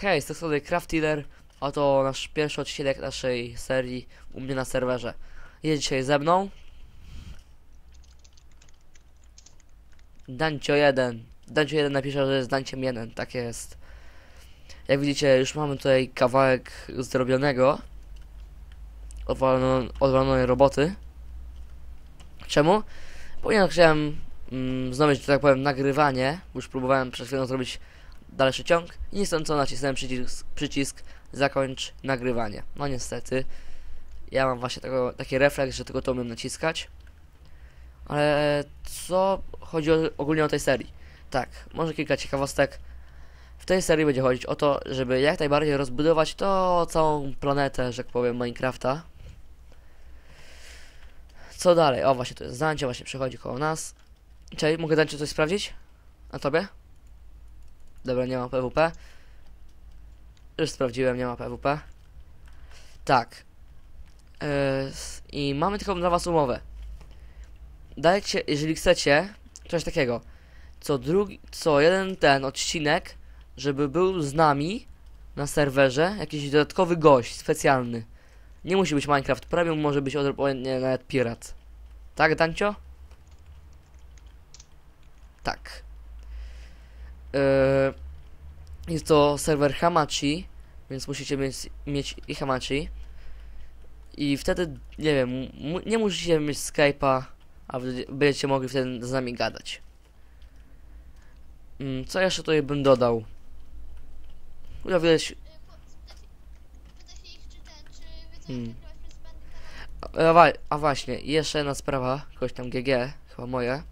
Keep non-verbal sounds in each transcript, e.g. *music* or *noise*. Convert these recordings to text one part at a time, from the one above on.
Hej, z tej strony Craftealer, oto nasz pierwszy odcinek naszej serii u mnie na serwerze. Jest dzisiaj ze mną Dancio 1. Dancio 1 napisze, że jest Danciem 1, tak jest. Jak widzicie, już mamy tutaj kawałek zrobionego odwalonej roboty. Czemu? Ponieważ chciałem mm, znowić, że tak powiem, nagrywanie, już próbowałem przed chwilą zrobić dalszy ciąg i niestety co nacisnąłem przycisk, przycisk zakończ nagrywanie. No niestety, ja mam właśnie tego, taki refleks, że tylko to umiem naciskać. Ale co chodzi o, ogólnie o tej serii? Tak, może kilka ciekawostek. W tej serii będzie chodzić o to, żeby jak najbardziej rozbudować to całą planetę, że tak powiem, Minecrafta. Co dalej? O, właśnie to jest Zancie, właśnie przychodzi koło nas. Cześć, mogę Zancie coś sprawdzić? A tobie? Dobra, nie ma PWP. Już sprawdziłem, nie ma PWP. Tak. S- I mamy tylko dla was umowę. Dajcie, jeżeli chcecie, coś takiego. Co drugi, co jeden ten odcinek, żeby był z nami na serwerze jakiś dodatkowy gość specjalny. Nie musi być Minecraft Premium, może być odrobinę nawet Pirat. Tak, Dancio? Tak. Yy, jest to serwer Hamachi, więc musicie mieć, mieć i Hamachi. I wtedy, nie wiem, nie musicie mieć Skype'a, a będziecie mogli wtedy z nami gadać. Mm, Co jeszcze tutaj bym dodał? Chyba widać, wiedzą, Hmm. A, a właśnie, jeszcze jedna sprawa, kogoś tam GG, chyba moje.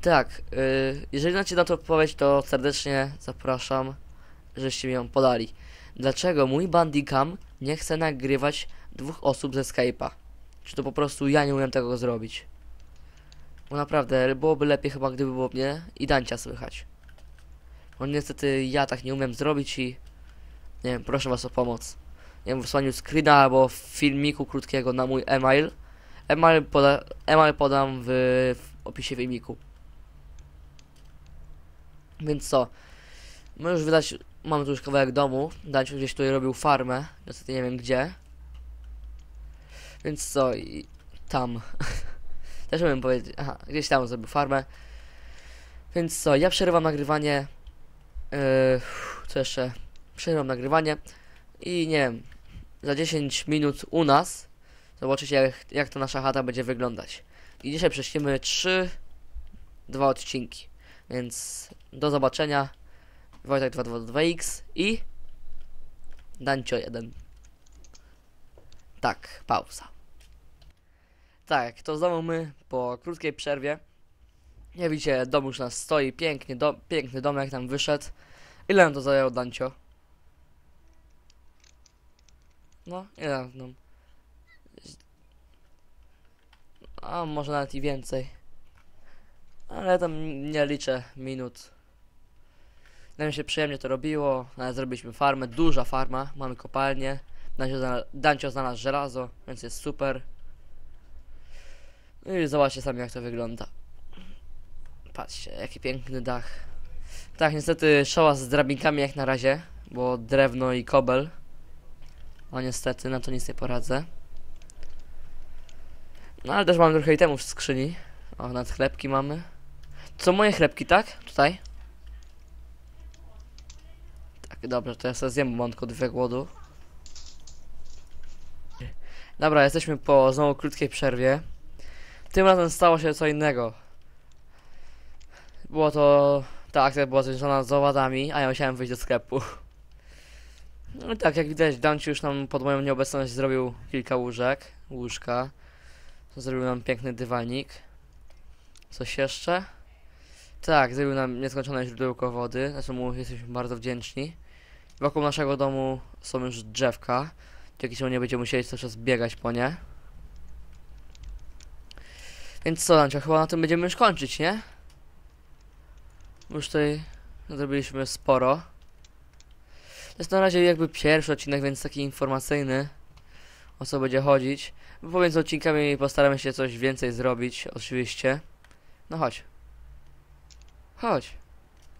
Tak, y, jeżeli macie na to odpowiedź, to serdecznie zapraszam, żeście mi ją podali. Dlaczego mój Bandicam nie chce nagrywać dwóch osób ze Skype'a? Czy to po prostu ja nie umiem tego zrobić? Bo naprawdę, byłoby lepiej chyba, gdyby było mnie i Dancia słychać. Bo niestety ja tak nie umiem zrobić i... Nie wiem, proszę was o pomoc nie wiem, wysłaniu screena albo filmiku krótkiego na mój e-mail. E-mail, poda podam w, w opisie filmiku. Więc co? My już wydać, mamy tu już kawałek domu. Danciu gdzieś tutaj robił farmę. Niestety nie wiem gdzie. Więc co? I tam. *laughs* Też umiem powiedzieć. Aha, gdzieś tam zrobił farmę. Więc co? Ja przerywam nagrywanie. Yy, co jeszcze? Przerywam nagrywanie. I nie wiem, za 10 minut u nas zobaczycie jak, jak ta nasza chata będzie wyglądać. I dzisiaj prześlimy 3, dwa odcinki. Więc do zobaczenia. Wojtek 222X i Dancio 1. Tak, pauza. Tak, to znowu my po krótkiej przerwie. Jak widzicie, dom już nas stoi, pięknie, do, piękny domek nam wyszedł. Ile nam to zajęło, Dancio? No, ile no. A może nawet i więcej. Ale tam nie liczę minut. Nam się przyjemnie to robiło. Nawet zrobiliśmy farmę, duża farma. Mamy kopalnię. Dancio, zna- Dancio znalazł żelazo, więc jest super. No i zobaczcie sami jak to wygląda. Patrzcie, jaki piękny dach. Tak, niestety szoła z drabinkami jak na razie, bo drewno i kobel. No niestety, na to nic nie poradzę. No ale też mam trochę itemów w skrzyni. O, nawet chlebki mamy. Są moje chlebki, tak? Tutaj? Tak, dobrze, to ja sobie zjem, mam tylko dwie głodu. Dobra, jesteśmy po znowu krótkiej przerwie. Tym razem stało się co innego. Było to... Ta akcja była związana z owadami, a ja musiałem wyjść do sklepu. No tak, jak widać, Danci już nam pod moją nieobecność zrobił kilka łóżek, łóżka. Zrobił nam piękny dywanik. Coś jeszcze? Tak, zrobił nam nieskończone źródełko wody, za co mu jesteśmy bardzo wdzięczni. Wokół naszego domu są już drzewka, dzięki czemu nie będziemy musieli cały czas biegać po nie. Więc co, Dancio, chyba na tym będziemy już kończyć, nie? Już tutaj zrobiliśmy sporo. To jest na razie jakby pierwszy odcinek, więc taki informacyjny o co będzie chodzić. Pomiędzy odcinkami postaramy się coś więcej zrobić, oczywiście. No chodź. Chodź.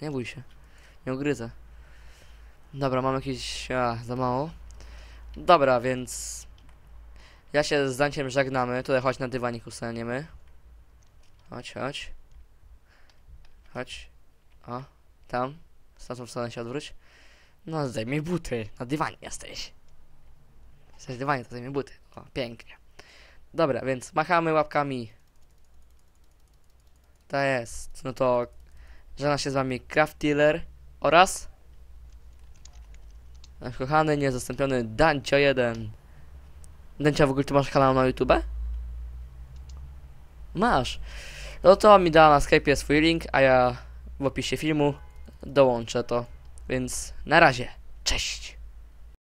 Nie bój się. Nie ugryzę. Dobra, mam jakieś... A, za mało. Dobra, więc... Ja się z Danciem żegnamy. Tutaj chodź na dywanik ustaniemy. Chodź, chodź. Chodź. O, tam. Z tamtą stronę się odwróć. No, zdejmij buty. Na dywanie jesteś. Jesteś na dywanie, to zdejmij buty. O, pięknie. Dobra, więc machamy łapkami. To jest. No to żegna się z wami Craft Dealer oraz nasz kochany, niezastąpiony Dancio1. Dancia, w ogóle ty masz kanał na YouTube? Masz. No to mi da na Skype'ie swój link, a ja w opisie filmu dołączę to. Więc na razie. Cześć.